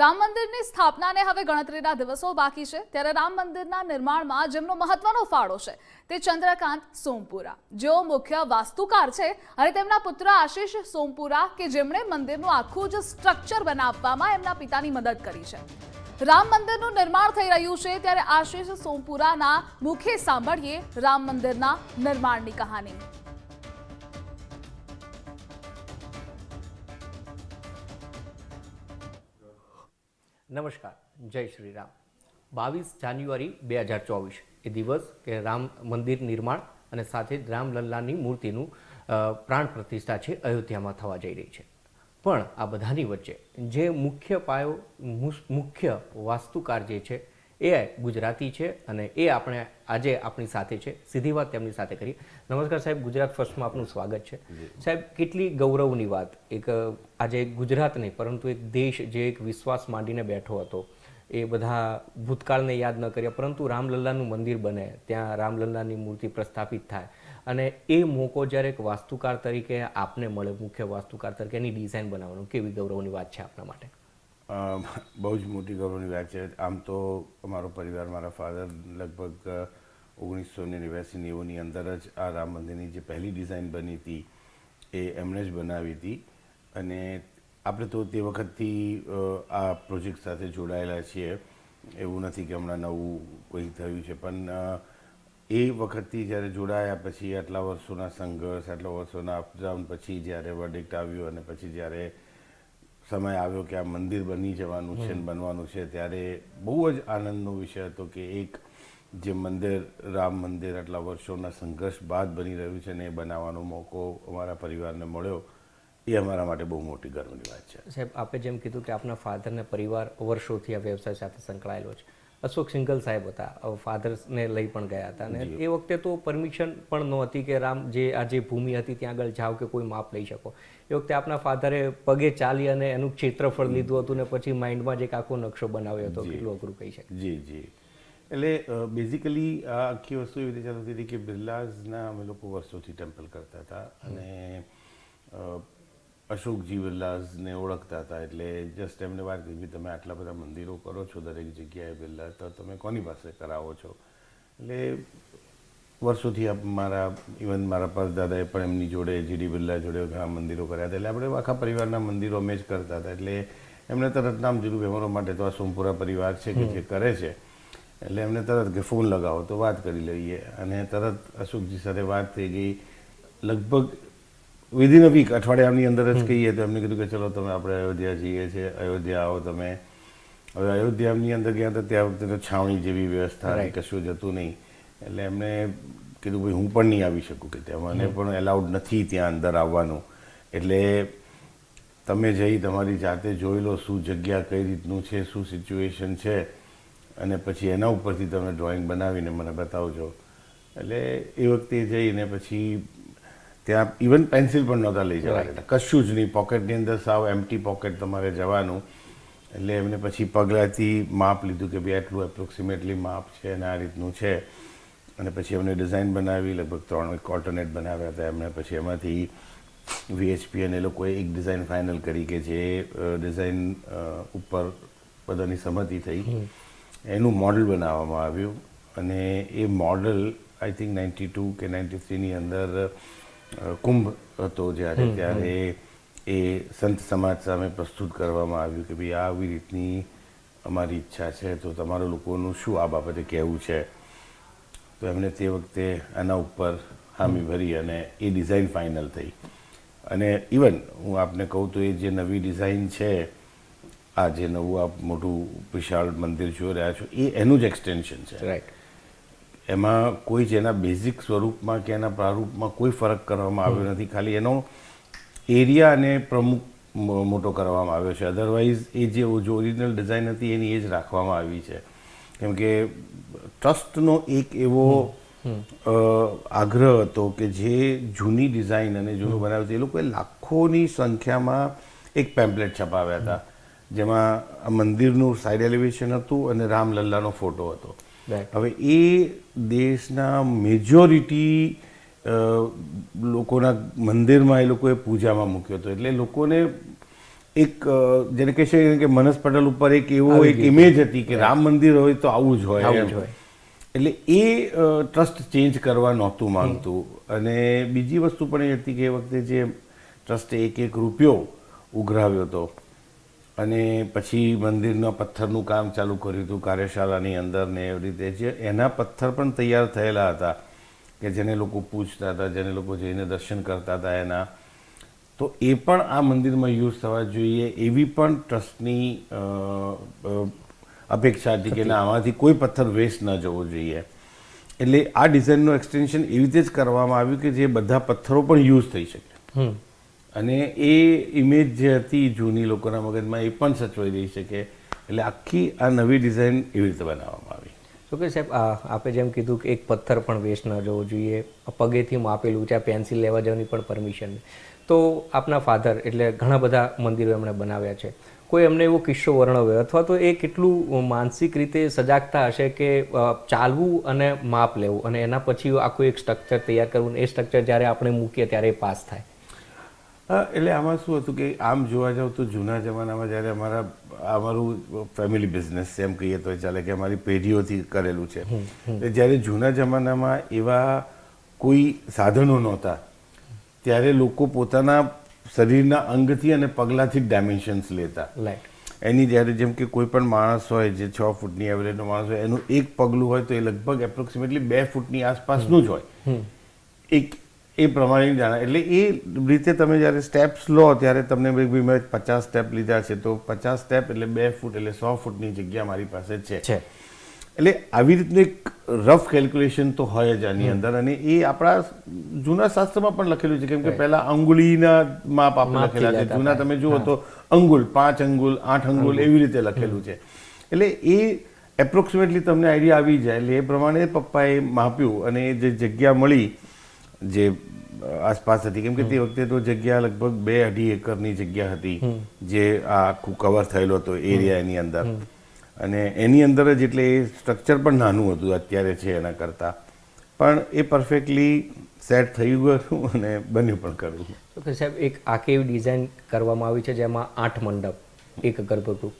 રામ મંદિરની સ્થાપનાને હવે ગણતરીના દિવસો બાકી છે. ત્યારે રામ મંદિરના નિર્માણમાં જેમનો મહત્વનો ફાળો છે તે ચંદ્રકાંત સોમપુરા. જેઓ મુખ્ય વાસ્તુકાર છે અને તેમના પુત્ર આશીષ સોમપુરા કે જેમણે મંદિરનું આખું જ સ્ટ્રક્ચર બનાવવામાં એમના પિતાની મદદ કરી છે. રામ મંદિરનું નિર્માણ થઈ રહ્યું છે ત્યારે આશીષ સોમપુરાના મુખે સાંભળીએ રામ મંદિરના નિર્માણની કહાની. નમસ્કાર, જય શ્રી રામ. બાવીસ જાન્યુઆરી બે હજાર ચોવીસ, એ દિવસ કે રામ મંદિર નિર્માણ અને સાથે જ રામલલ્લાની મૂર્તિનું પ્રાણ પ્રતિષ્ઠા છે, અયોધ્યામાં થવા જઈ રહી છે. પણ આ બધાની વચ્ચે જે મુખ્ય પાયો મુખ્ય વાસ્તુકાર જે છે એ ગુજરાતી છે અને એ આપણે આજે આપણી સાથે છે. સીધી વાત તેમની સાથે કરી નમસ્કાર સાહેબ ગુજરાત ફર્સ્ટમાં આપનું સ્વાગત છે. સાહેબ કેટલી ગૌરવની વાત. એક આજે ગુજરાત નહીં પરંતુ એક દેશ જે એક વિશ્વાસ માંડીને બેઠો હતો. એ બધા ભૂતકાળને યાદ ન કર્યા પરંતુ રામલલ્લાનું મંદિર બને ત્યાં રામલલ્લાની મૂર્તિ પ્રસ્થાપિત થાય. અને એ મોકો જ્યારે એક વાસ્તુકાર તરીકે આપને મળે મુખ્ય વાસ્તુકાર તરીકે એની ડિઝાઇન બનાવવાનું કેવી ગૌરવની વાત છે આપના માટે? બહુ જ મોટી ગૌરવની વાત છે. આમ તો અમારો પરિવાર, મારા ફાધર લગભગ ઓગણીસો ને નેવ્યાસી નેવુંની અંદર જ આ રામ મંદિરની જે પહેલી ડિઝાઇન બની હતી, એ એમણે જ બનાવી હતી. અને આપણે તો તે વખતથી આ પ્રોજેક્ટ સાથે જોડાયેલા છીએ. એવું નથી કે હમણાં નવું કોઈ થયું છે. પણ એ વખતથી જ્યારે જોડાયા પછી, આટલા વર્ષોના સંઘર્ષ, આટલા વર્ષોના અપડાઉન પછી જ્યારે વર્ડિક્ટ આવ્યું અને પછી જ્યારે સમય આવ્યો કે આ મંદિર બની જવાનું છે ને બનવાનું છે ત્યારે બહુ જ આનંદનો વિષય હતો કે એક જે મંદિર રામ મંદિર આટલા વર્ષોના સંઘર્ષ બાદ બની રહ્યું છે ને એ બનાવવાનો મોકો અમારા પરિવારને મળ્યો એ અમારા માટે બહુ મોટી ગર્વની વાત છે. સાહેબ આપે જેમ કીધું કે આપના ફાધરને પરિવાર વર્ષોથી આ વ્યવસાય સાથે સંકળાયેલો છે. અશોક સિંગલ સાહેબ હતા ફાધર્સને લઈ પણ ગયા હતા. અને એ વખતે તો પરમિશન પણ નહોતી કે રામ જે આ જે ભૂમિ હતી ત્યાં આગળ જાઓ કે કોઈ માપ લઈ શકો. એ વખતે આપના ફાધરે પગે ચાલી અને એનું ક્ષેત્રફળ લીધું હતું ને પછી માઇન્ડમાં જે આખો નકશો બનાવ્યો હતો કેટલું અઘરું કહી શકે જી જી. એટલે બેઝિકલી આ આખી વસ્તુ એવી રીતે ચાલતી હતી કે બિરલાઝના અમે લોકો વર્ષોથી ટેમ્પલ કરતા હતા. અને અશોકજી બિરલાસને ઓળખતા હતા એટલે જસ્ટ એમને વાત કરી તમે આટલા બધા મંદિરો કરો છો દરેક જગ્યાએ બિરલા તો તમે કોની પાસે કરાવો છો? એટલે વર્ષોથી મારા ઇવન મારા પરદાદાએ પણ એમની જોડે જીડી બિરલા જોડે ઘણા મંદિરો કર્યા હતા એટલે આપણે આખા પરિવારના મંદિરો અમે જ કરતા હતા. એટલે એમને તરત નામ જીરું વ્યવહારો માટે તો આ સોમપુરા પરિવાર છે કે જે કરે છે એટલે એમને તરત કે ફોન લગાવો તો વાત કરી લઈએ. અને તરત અશોકજી સાથે વાત થઈ ગઈ. લગભગ વિધિન અ વીક અઠવાડિયાની અંદર જ કહીએ તો એમને કીધું કે ચલો તમે આપણે અયોધ્યા જઈએ છીએ અયોધ્યા આવો તમે. હવે અયોધ્યાની અંદર ગયા હતા ત્યાં વખતે તો છાવણી જેવી વ્યવસ્થા કશું જતું નહીં. એટલે એમને કીધું ભાઈ હું પણ નહીં આવી શકું કે ત્યાં. મને પણ એલાઉડ નથી ત્યાં અંદર આવવાનું. એટલે તમે જઈ તમારી જાતે જોઈ લો શું જગ્યા કઈ રીતનું છે શું સિચ્યુએશન છે. અને પછી એના ઉપરથી તમે ડ્રોઈંગ બનાવીને મને બતાવજો. એટલે એ વખતે જઈને પછી ત્યાં ઇવન પેન્સિલ પણ નહોતા લઈ જવા દેતા. કશું જ નહીં. પોકેટની અંદર સાવ એમટી પોકેટ તમારે જવાનું. એટલે એમને પછી પગલાંથી માપ લીધું કે ભાઈ આટલું એપ્રોક્સિમેટલી માપ છે અને આ રીતનું છે. અને પછી એમને ડિઝાઇન બનાવી લગભગ ત્રણ કોર્ટનેટ બનાવ્યા હતા. એમણે પછી એમાંથી વીએચપી અને એ લોકોએ એક ડિઝાઇન ફાઇનલ કરી કે જે ડિઝાઇન ઉપર બધાની સંમતિ થઈ. એનું મોડલ બનાવવામાં આવ્યું. અને એ model I think ninety two કે નાઇન્ટી થ્રીની અંદર કુંભ હતો જ્યારે ત્યારે એ સંત સમાજ સામે પ્રસ્તુત કરવામાં આવ્યું કે ભાઈ આવી રીતની અમારી ઈચ્છા છે. તો તમારા લોકોનું શું આ બાબતે કહેવું છે? તો એમને તે વખતે આના ઉપર હામી ભરી અને એ ડિઝાઇન ફાઇનલ થઈ. અને ઇવન હું આપને કહું તો એ જે નવી ડિઝાઇન છે આ જે નવું આપ મોટું વિશાળ મંદિર જોઈ રહ્યા છો એ એનું જ એક્સટેન્શન છે. રાઈટ એમાં કોઈ જ એના બેઝિક સ્વરૂપમાં કે એના પ્રારૂપમાં કોઈ ફરક કરવામાં આવ્યો નથી. ખાલી એનો એરિયા અને પ્રમુખ મોટો કરવામાં આવ્યો છે. અધરવાઇઝ એ જે ઓરિજિનલ ડિઝાઇન હતી એની એ જ રાખવામાં આવી છે. કેમ કે ટ્રસ્ટનો એક એવો આગ્રહ હતો કે જે જૂની ડિઝાઇન અને જૂનું બનાવ્યું હતું એ લોકોએ લાખોની સંખ્યામાં એક પેમ્પલેટ છપાવ્યા હતા. જેમાં મંદિરનું સાઈડ એલિવેશન હતું અને રામલલ્લાનો ફોટો હતો. હવે એ દેશના મેજોરિટી લોકોના મંદિરમાં એ લોકોએ પૂજામાં મૂક્યો હતો. એટલે લોકોને એક જેને કહે છે કે મનસ પટેલ ઉપર એક એવો એક ઇમેજ હતી. કે રામ મંદિર હોય તો આવું જ હોય આવું જ હોય. એટલે એ ટ્રસ્ટ ચેન્જ કરવા નહોતું માંગતું. અને બીજી વસ્તુ પણ એ હતી કે એ વખતે જે ટ્રસ્ટે એક એક રૂપિયો ઉઘરાવ્યો હતો. અને પછી મંદિરના પથ્થરનું કામ ચાલુ કર્યું હતું, કાર્યશાળાની અંદર ને એવી રીતે. જે એના પથ્થર પણ તૈયાર થયેલા હતા કે જેને લોકો પૂછતા હતા, જેને લોકો જઈને દર્શન કરતા હતા એના. તો એ પણ આ મંદિરમાં યુઝ થવા જોઈએ એવી પણ ટ્રસ્ટની અપેક્ષા હતી કે આમાંથી કોઈ પથ્થર વેસ્ટ ન જવો જોઈએ. એટલે આ ડિઝાઇનનું એક્સટેન્શન એવી રીતે જ કરવામાં આવ્યું કે જે બધા પથ્થરો પણ યુઝ થઈ શકે. અને એ ઇમેજ જે હતી જૂની લોકોના મગજમાં એ પણ સચવાઈ રહી શકે. એટલે આખી આ નવી ડિઝાઇન એવી રીતે બનાવવામાં આવી. શું કે સાહેબ આપે જેમ કીધું કે એક પથ્થર પણ વેસ્ટ ન જવો જોઈએ પગેથી માપેલું છે, આ પેન્સિલ લેવા જવાની પણ પરમિશન તો આપના ફાધર એટલે ઘણા બધા મંદિરો એમણે બનાવ્યા છે. કોઈ એમને એવો કિસ્સો વર્ણવ્યો? અથવા તો એ કેટલું માનસિક રીતે સજાગતા હશે કે ચાલવું અને માપ લેવું? અને એના પછી આખું એક સ્ટ્રક્ચર તૈયાર કરવું એ સ્ટ્રક્ચર જ્યારે આપણે મૂકીએ ત્યારે પાસ થાય. એટલે આમાં શું હતું કે આમ જોવા જાવ તો જૂના જમાનામાં જ્યારે અમારા અમારું ફેમિલી બિઝનેસ એમ કહીએ તો ચાલે કે અમારી પેઢીઓથી કરેલું છે. એટલે જ્યારે જૂના જમાનામાં એવા કોઈ સાધનો નહોતા ત્યારે લોકો પોતાના શરીરના અંગથી અને પગલાથી જ ડાયમેન્શન્સ લેતા. એની જ્યારે જેમ કે કોઈ પણ માણસ હોય જે છ ફૂટની એવરેજનો માણસ હોય એનું એક પગલું હોય તો એ લગભગ એપ્રોક્સિમેટલી બે ફૂટની આસપાસનું જ હોય. એક એ પ્રમાણે જાણે. એટલે એ રીતે તમે જ્યારે સ્ટેપ્સ લો ત્યારે તમને ભાઈ મેં પચાસ સ્ટેપ લીધા છે. તો પચાસ સ્ટેપ એટલે બે ફૂટ એટલે સો ફૂટની જગ્યા મારી પાસે છે. એટલે આવી રીતનું એક રફ કેલ્ક્યુલેશન તો હોય જ આની અંદર. અને એ આપણા જૂના શાસ્ત્રમાં પણ લખેલું છે. કેમ કે પહેલા અંગુલીના માપ આપણે લખેલા છે. જૂના તમે જુઓ તો અંગુલ પાંચ અંગુલ આઠ અંગુલ એવી રીતે લખેલું છે. એટલે એ એપ્રોક્સિમેટલી તમને આઈડિયા આવી જાય. એટલે એ પ્રમાણે પપ્પાએ માપ્યું અને એ જે જગ્યા મળી જે આસપાસ હતી. કેમ કે તે વખતે તો જગ્યા લગભગ બે અઢી એકરની જગ્યા હતી જે આ આખું કવર થયેલો હતો એરિયા એની અંદર. અને એની અંદર જ એટલે એ સ્ટ્રક્ચર પણ નાનું હતું અત્યારે છે એના કરતાં. પણ એ પરફેક્ટલી સેટ થઈ ગયું અને બન્યું પણ કર્યું તો કે સાહેબ એક આખી એવી ડિઝાઇન કરવામાં આવી છે જેમાં આઠ મંડપ એક ગર્ભગૃહ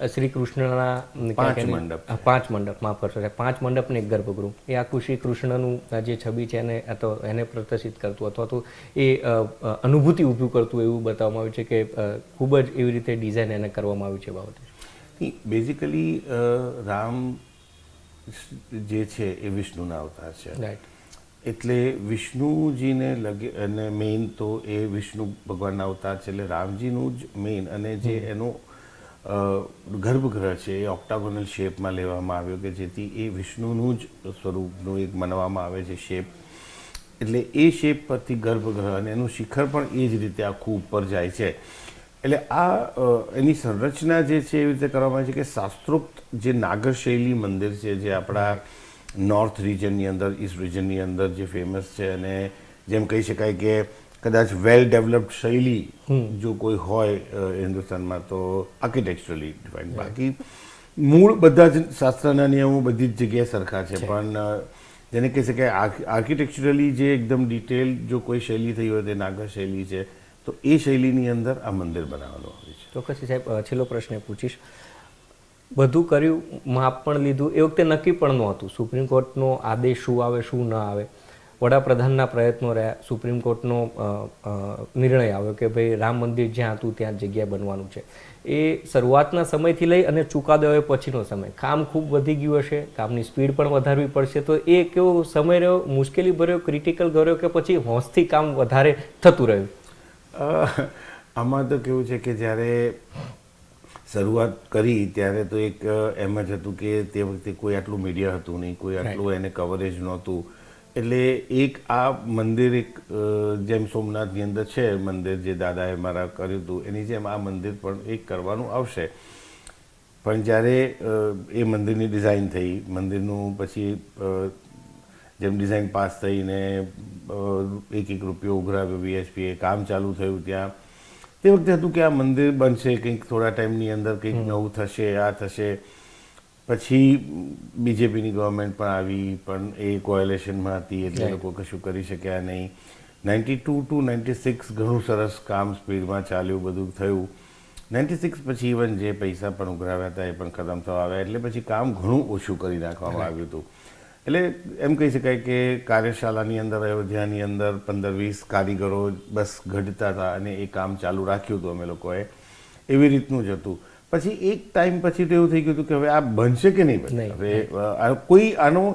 શ્રી કૃષ્ણના પાંચ મંડપ. પાંચ મંડપ માફ કરશો પાંચ મંડપ ને એક ગર્ભગૃહ. એ આખું શ્રી કૃષ્ણનું જે છબી છે એને તો એને પ્રદર્શિત કરતું અથવા તો એ અનુભૂતિ ઊભું કરતું એવું બતાવવામાં આવ્યું છે કે ખૂબ જ એવી રીતે ડિઝાઇન એને કરવામાં આવી છે બાબતે. બેઝિકલી રામ જે છે એ વિષ્ણુના અવતાર છે. રાઈટ એટલે વિષ્ણુજીને લગે અને મેઇન તો એ વિષ્ણુ ભગવાનના અવતાર છે. એટલે રામજીનું જ મેઇન અને જે એનો ગર્ભગૃહ છે, એ ઓક્ટાગોનલ શેપમાં લેવામાં આવ્યો કે જેથી એ વિષ્ણુનું જ સ્વરૂપનું એક માનવામાં આવે છે શેપ. એટલે એ શેપ પરથી ગર્ભગૃહ અને એનું શિખર પણ એ જ રીતે આખું ઉપર જાય છે. એટલે આ એની સંરચના જે છે એવી રીતે કરવામાં આવી છે કે શાસ્ત્રોક્ત જે નાગર શૈલી મંદિર છે, જે આપણા નોર્થ રિજનની અંદર, ઈસ્ટ રિજનની અંદર જે ફેમસ છે અને જેમ કહી શકાય કે કદાચ વેલ ડેવલપ્ડ શૈલી જો કોઈ હોય હિન્દુસ્તાનમાં તો આર્કિટેક્ચરલી ડિફાઇન બાકી મૂળ બધા જ શાસ્ત્રના નિયમો બધી જ જગ્યાએ સરખા છે. પણ જેને કહી શકાય આર્કિટેક્ચરલી જે એકદમ ડિટેલ જો કોઈ શૈલી થઈ હોય તે નાગર શૈલી છે તો એ શૈલીની અંદર આ મંદિર બનાવવાનું આવે છે. ચોક્કસ સાહેબ છેલ્લો પ્રશ્ન પૂછીશ. બધું કર્યું માપ પણ લીધું એ વખતે નક્કી પણ નહોતું. સુપ્રીમ કોર્ટનો આદેશ શું આવે શું ન આવે. વડાપ્રધાનના પ્રયત્નો રહ્યા. સુપ્રીમ કોર્ટનો નિર્ણય આવ્યો કે ભાઈ રામ મંદિર જ્યાં હતું ત્યાં જગ્યા બનવાનું છે. એ શરૂઆતના સમયથી લઈ અને ચુકાદો એ પછીનો સમય. કામ ખૂબ વધી ગયું હશે કામની સ્પીડ પણ વધારવી પડશે. તો એ કેવો સમય રહ્યો? મુશ્કેલી ભર્યો ક્રિટિકલ કર્યો કે પછી હોંશથી કામ વધારે થતું રહ્યું? આમાં તો કેવું છે કે જ્યારે શરૂઆત કરી ત્યારે તો એક એમ જ હતું કે તે વખતે કોઈ આટલું મીડિયા હતું નહીં કોઈ આટલું એને કવરેજ નહોતું. એટલે એક આ મંદિર એક જેમ સોમનાથની અંદર છે મંદિર જે દાદાએ મારા કર્યું હતું એની જેમ આ મંદિર પણ એક કરવાનું આવશે. પણ જ્યારે એ મંદિરની ડિઝાઇન થઈ મંદિરનું પછી જેમ ડિઝાઇન પાસ થઈને એક એક રૂપિયો ઉઘરાવ્યો વીએચપીએ કામ ચાલુ થયું ત્યાં. તે વખતે હતું કે આ મંદિર બનશે કંઈક થોડા ટાઈમની અંદર કંઈક નવું થશે આ થશે. પછી બીજેપીની ગવર્મેન્ટ પણ આવી પણ એ કોએલેશનમાં હતી એટલે લોકો કશું કરી શક્યા નહીં. Ninety two to ninety six ઘણું સરસ કામ સ્પીડમાં ચાલ્યું બધું થયું. નાઇન્ટી સિક્સ પછી ઇવન જે પૈસા પણ ઉઘરાવ્યા હતા એ પણ ખતમ થવા આવ્યા. એટલે પછી કામ ઘણું ઓછું કરી નાખવામાં આવ્યું હતું. એટલે એમ કહી શકાય કે કાર્યશાળાની અંદર અયોધ્યાની અંદર પંદર વીસ કારીગરો બસ ઘડતા હતા અને એ કામ ચાલુ રાખ્યું હતું અમે લોકોએ. એવી રીતનું જ હતું. પછી એક ટાઈમ પછી તો એવું થઈ ગયું હતું કે હવે આ બનશે કે નહીં બને હવે કોઈ આનો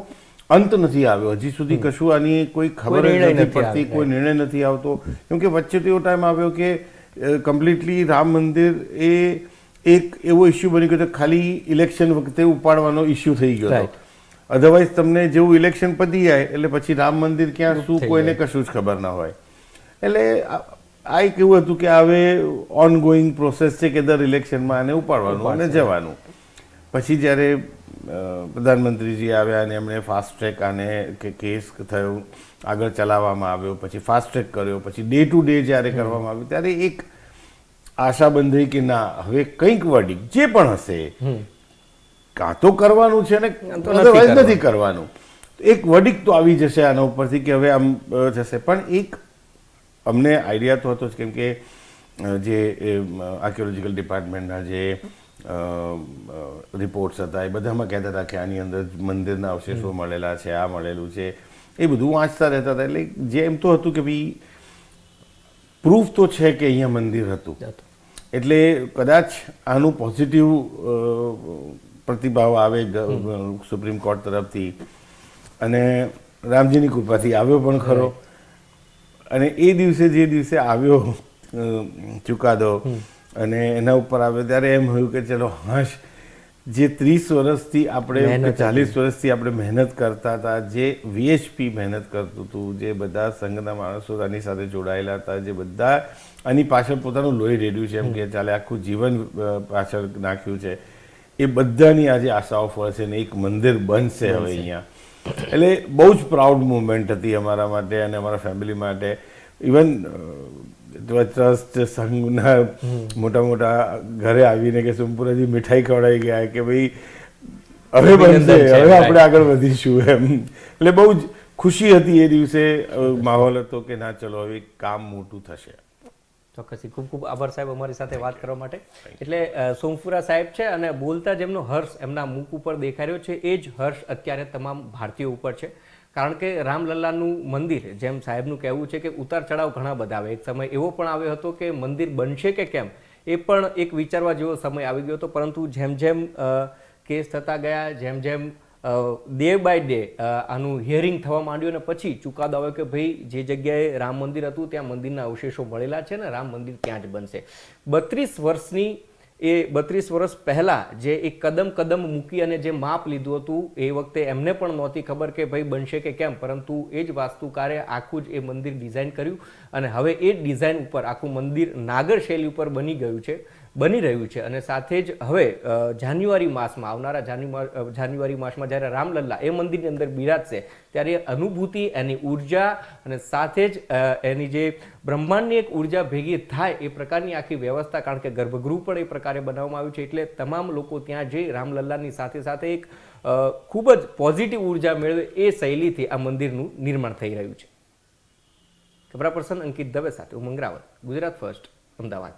અંત નથી આવ્યો. હજી સુધી કશું આની કોઈ ખબર નથી પડતી કોઈ નિર્ણય નથી આવતો. કેમ કે વચ્ચે તો એવો ટાઈમ આવ્યો કે કમ્પ્લીટલી રામ મંદિર એ એક એવો ઇસ્યુ બની ગયો ખાલી ઇલેક્શન વખતે ઉપાડવાનો ઇસ્યુ થઈ ગયો. હતો. અધરવાઇઝ તમને જેવું ઇલેક્શન પતી જાય એટલે પછી રામ મંદિર ક્યાં શું કોઈને કશું જ ખબર ના હોય. એટલે આ કેવું હતું કે હવે ઓનગોઈંગ પ્રોસેસ છે કે દર ઇલેક્શનમાં આને ઉપાડવાનું અને જવાનું. પછી જ્યારે પ્રધાનમંત્રીજી આવ્યા અને એમણે ફાસ્ટ ટ્રેક આને કે કેસ થયો આગળ ચલાવવામાં આવ્યો પછી ફાસ્ટ ટ્રેક કર્યો પછી ડે ટુ ડે જ્યારે કરવામાં આવ્યું ત્યારે એક આશા બંધાઈ કે ના હવે કંઈક વર્ડિક જે પણ હશે કાં તો કરવાનું છે ને કાં નથી કરવાનું. એક વડીક તો આવી જશે આના ઉપરથી કે હવે આમ જશે. પણ એક અમને આઈડિયા તો હતો જ કેમ કે જે આર્કિયોલોજીકલ ડિપાર્ટમેન્ટના જે રિપોર્ટ્સ હતા એ બધામાં કહેતા હતા કે આની અંદર મંદિરના અવશેષો મળેલા છે આ મળેલું છે. એ બધું વાંચતા રહેતા હતા. એટલે જે એમ તો હતું કે ભાઈ પ્રૂફ તો છે કે અહીંયા મંદિર હતું. એટલે કદાચ આનું પોઝિટિવ પ્રતિભાવ આવે સુપ્રીમ કોર્ટ તરફથી. અને રામજીની કૃપાથી આવ્યો પણ ખરો. અને એ દિવસે જે દિવસે આવ્યો ચુકાદો અને એના ઉપર આવ્યો ત્યારે એમ થયું કે ચલો હાશ જે ત્રીસ વર્ષથી આપણે ચાલીસ વર્ષથી આપણે મહેનત કરતા હતા જે વીએચપી મહેનત કરતું હતું જે બધા સંઘના માણસો આની સાથે જોડાયેલા હતા જે બધા આની પાછળ પોતાનું લોહી રેડ્યું છે એમ કે ચાલે આખું જીવન પાછળ નાખ્યું છે. એ બધાની આજે આશાઓ ફળશે ને એક મંદિર બનશે. હવે અહીંયા. એટલે બહુ જ પ્રાઉડ મુમેન્ટ હતી અમારા માટે અને અમારા ફેમિલી માટે. ઇવન ટ્રસ્ટ સંઘના મોટા મોટા ઘરે આવીને કે સુમપુરાજી મીઠાઈ ખવડાવી ગયા કે ભાઈ હવે બનશે હવે આપણે આગળ વધીશું એમ. એટલે બહુ જ ખુશી હતી એ દિવસે માહોલ હતો કે ના ચલો હવે કામ મોટું થશે. ચોક્કસથી ખૂબ ખૂબ આભાર સાહેબ અમારી સાથે વાત કરવા માટે. એટલે સોમપુરા સાહેબ છે અને બોલતા જેમનો હર્ષ એમના મુખ ઉપર દેખાઈ રહ્યો છે. એ જ હર્ષ અત્યારે તમામ ભારતીયો ઉપર છે. કારણ કે રામલલ્લાનું મંદિર જેમ સાહેબનું કહેવું છે કે ઉતાર ચઢાવ ઘણા બધા આવે એક સમય એવો પણ આવ્યો હતો કે મંદિર બનશે કે કેમ એ પણ એક વિચારવા જેવો સમય આવી ગયો હતો. પરંતુ જેમ જેમ કેસ થતા ગયા જેમ જેમ ડે બાય ડે આનું હિયરિંગ થવા માંડ્યું અને પછી ચુકાદો આવ્યો કે ભાઈ, જે જગ્યાએ રામ મંદિર હતું, ત્યાં મંદિરના અવશેષો મળેલા છે ને રામ મંદિર ત્યાં જ બનશે. બત્રીસ વર્ષની, એ બત્રીસ વર્ષ પહેલાં જે એક કદમ કદમ મૂકી અને જે માપ લીધું હતું, એ વખતે એમને પણ નહોતી ખબર કે ભાઈ બનશે કે કેમ, પરંતુ એ જ વાસ્તુકારે આખું જ એ મંદિર ડિઝાઇન કર્યું અને હવે એ ડિઝાઇન ઉપર આખું મંદિર નાગર શૈલી ઉપર બની ગયું છે. બની રહ્યું છે અને સાથે જ હવે જાન્યુઆરી માસમાં, આવનારા જાન્યુઆરી જાન્યુઆરી માસમાં જ્યારે રામલલ્લા એ મંદિરની અંદર બિરાજશે, ત્યારે અનુભૂતિ, એની ઊર્જા અને સાથે જ એની જે બ્રહ્માંડની એક ઊર્જા ભેગી થાય એ પ્રકારની આખી વ્યવસ્થા, કારણ કે ગર્ભગૃહ પણ એ પ્રકારે બનાવવામાં આવ્યું છે, એટલે તમામ લોકો ત્યાં જઈ રામલલ્લાની સાથે સાથે એક ખૂબ જ પોઝિટિવ ઊર્જા મેળવે એ શૈલીથી આ મંદિરનું નિર્માણ થઈ રહ્યું છે. કેમેરા પર્સન અંકિત દવે સાથે ઉમંગ ગુજરાત ફર્સ્ટ, અમદાવાદ.